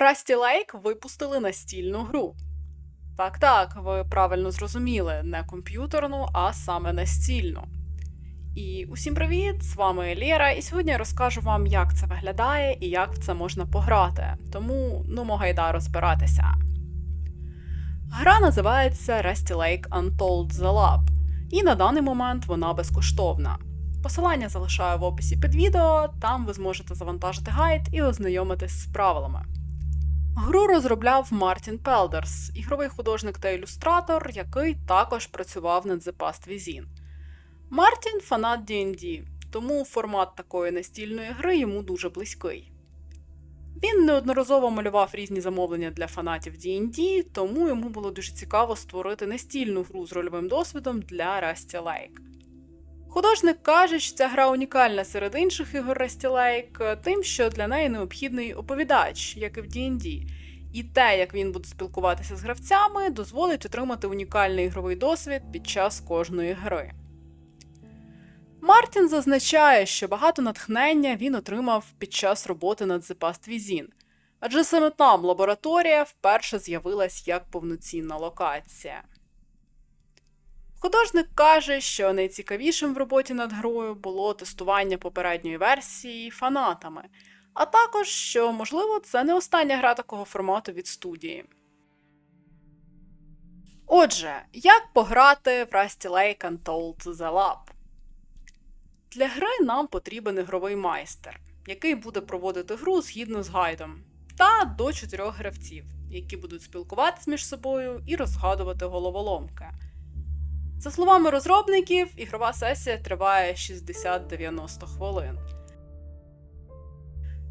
Rusty Lake випустили настільну гру. Так, так, ви правильно зрозуміли, не комп'ютерну, а саме настільну. І усім привіт! З вами Лєра, і сьогодні я розкажу вам, як це виглядає і як в це можна пограти. Тому ну могайда розбиратися. Гра називається Rusty Lake Untold The Lab, і на даний момент вона безкоштовна. Посилання залишаю в описі під відео, там ви зможете завантажити гайд і ознайомитись з правилами. Гру розробляв Мартін Пелдерс, ігровий художник та ілюстратор, який також працював над The Past Within. Мартін фанат D&D, тому формат такої настільної гри йому дуже близький. Він неодноразово малював різні замовлення для фанатів D&D, тому йому було дуже цікаво створити настільну гру з рольовим досвідом для Rusty Lake. Художник каже, що ця гра унікальна серед інших ігор Rusty Lake, тим, що для неї необхідний оповідач, як і в D&D, і те, як він буде спілкуватися з гравцями, дозволить отримати унікальний ігровий досвід під час кожної гри. Мартін зазначає, що багато натхнення він отримав під час роботи над The Past Within, адже саме там лабораторія вперше з'явилась як повноцінна локація. Художник каже, що найцікавішим в роботі над грою було тестування попередньої версії фанатами, а також, що, можливо, це не остання гра такого формату від студії. Отже, як пограти в Rusty Lake Untold The Lab? Для гри нам потрібен ігровий майстер, який буде проводити гру згідно з гайдом, та до чотирьох гравців, які будуть спілкуватись між собою і розгадувати головоломки. За словами розробників, ігрова сесія триває 60-90 хвилин.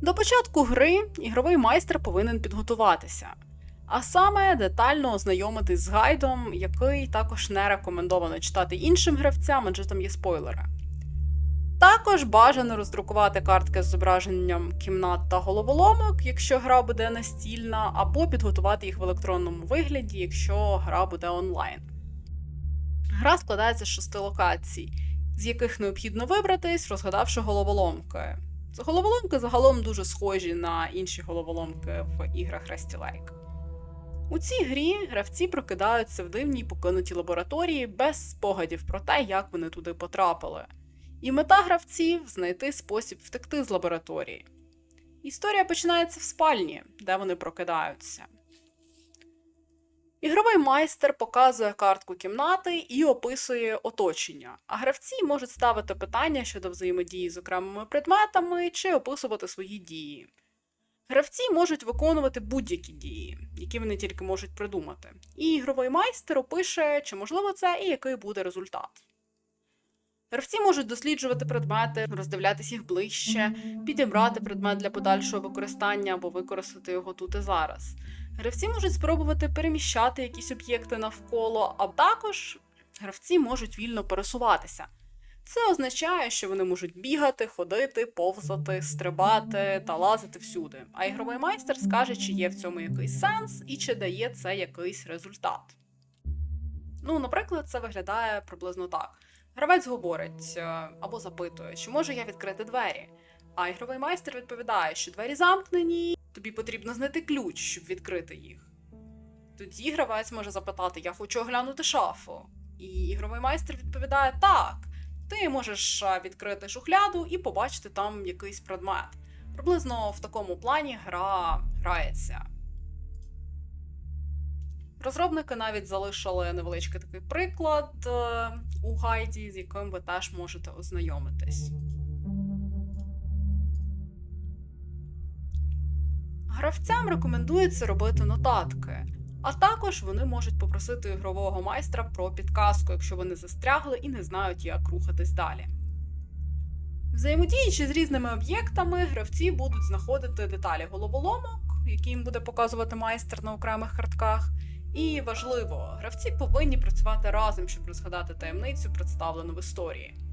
До початку гри ігровий майстер повинен підготуватися, а саме детально ознайомитись з гайдом, який також не рекомендовано читати іншим гравцям, адже там є спойлери. Також бажано роздрукувати картки з зображенням кімнат та головоломок, якщо гра буде настільна, або підготувати їх в електронному вигляді, якщо гра буде онлайн. Гра складається з шести локацій, з яких необхідно вибратись, розгадавши головоломки. Головоломки загалом дуже схожі на інші головоломки в іграх Rusty Lake. У цій грі гравці прокидаються в дивній покинутій лабораторії без спогадів про те, як вони туди потрапили. І мета гравців знайти спосіб втекти з лабораторії. Історія починається в спальні, де вони прокидаються. Ігровий майстер показує картку кімнати і описує оточення, а гравці можуть ставити питання щодо взаємодії з окремими предметами чи описувати свої дії. Гравці можуть виконувати будь-які дії, які вони тільки можуть придумати, і ігровий майстер опише, чи можливо це і який буде результат. Гравці можуть досліджувати предмети, роздивлятися їх ближче, підібрати предмет для подальшого використання або використати його тут і зараз. Гравці можуть спробувати переміщати якісь об'єкти навколо, а також гравці можуть вільно пересуватися. Це означає, що вони можуть бігати, ходити, повзати, стрибати та лазити всюди. А ігровий майстер скаже, чи є в цьому якийсь сенс і чи дає це якийсь результат. Ну, наприклад, це виглядає приблизно так. Гравець говорить е, або запитує, чи можу я відкрити двері. А ігровий майстер відповідає, що двері замкнені, тобі потрібно знайти ключ, щоб відкрити їх. Тоді гравець може запитати: Я хочу оглянути шафу. І ігровий майстер відповідає: Так, ти можеш відкрити шухляду і побачити там якийсь предмет. Приблизно в такому плані гра грається. Розробники навіть залишили невеличкий такий приклад е, у гайді, з яким ви теж можете ознайомитись. Гравцям рекомендується робити нотатки, а також вони можуть попросити ігрового майстра про підказку, якщо вони застрягли і не знають, як рухатись далі. Взаємодіючи з різними об'єктами, гравці будуть знаходити деталі головоломок, які їм буде показувати майстер на окремих картках. І важливо, гравці повинні працювати разом, щоб розгадати таємницю, представлену в історії.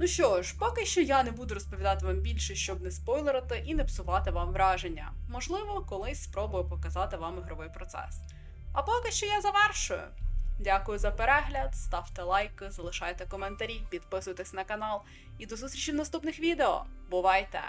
Ну що ж, поки що я не буду розповідати вам більше, щоб не спойлерити і не псувати вам враження. Можливо, колись спробую показати вам ігровий процес. А поки що я завершую. Дякую за перегляд, ставте лайки, залишайте коментарі, підписуйтесь на канал і до зустрічі в наступних відео. Бувайте!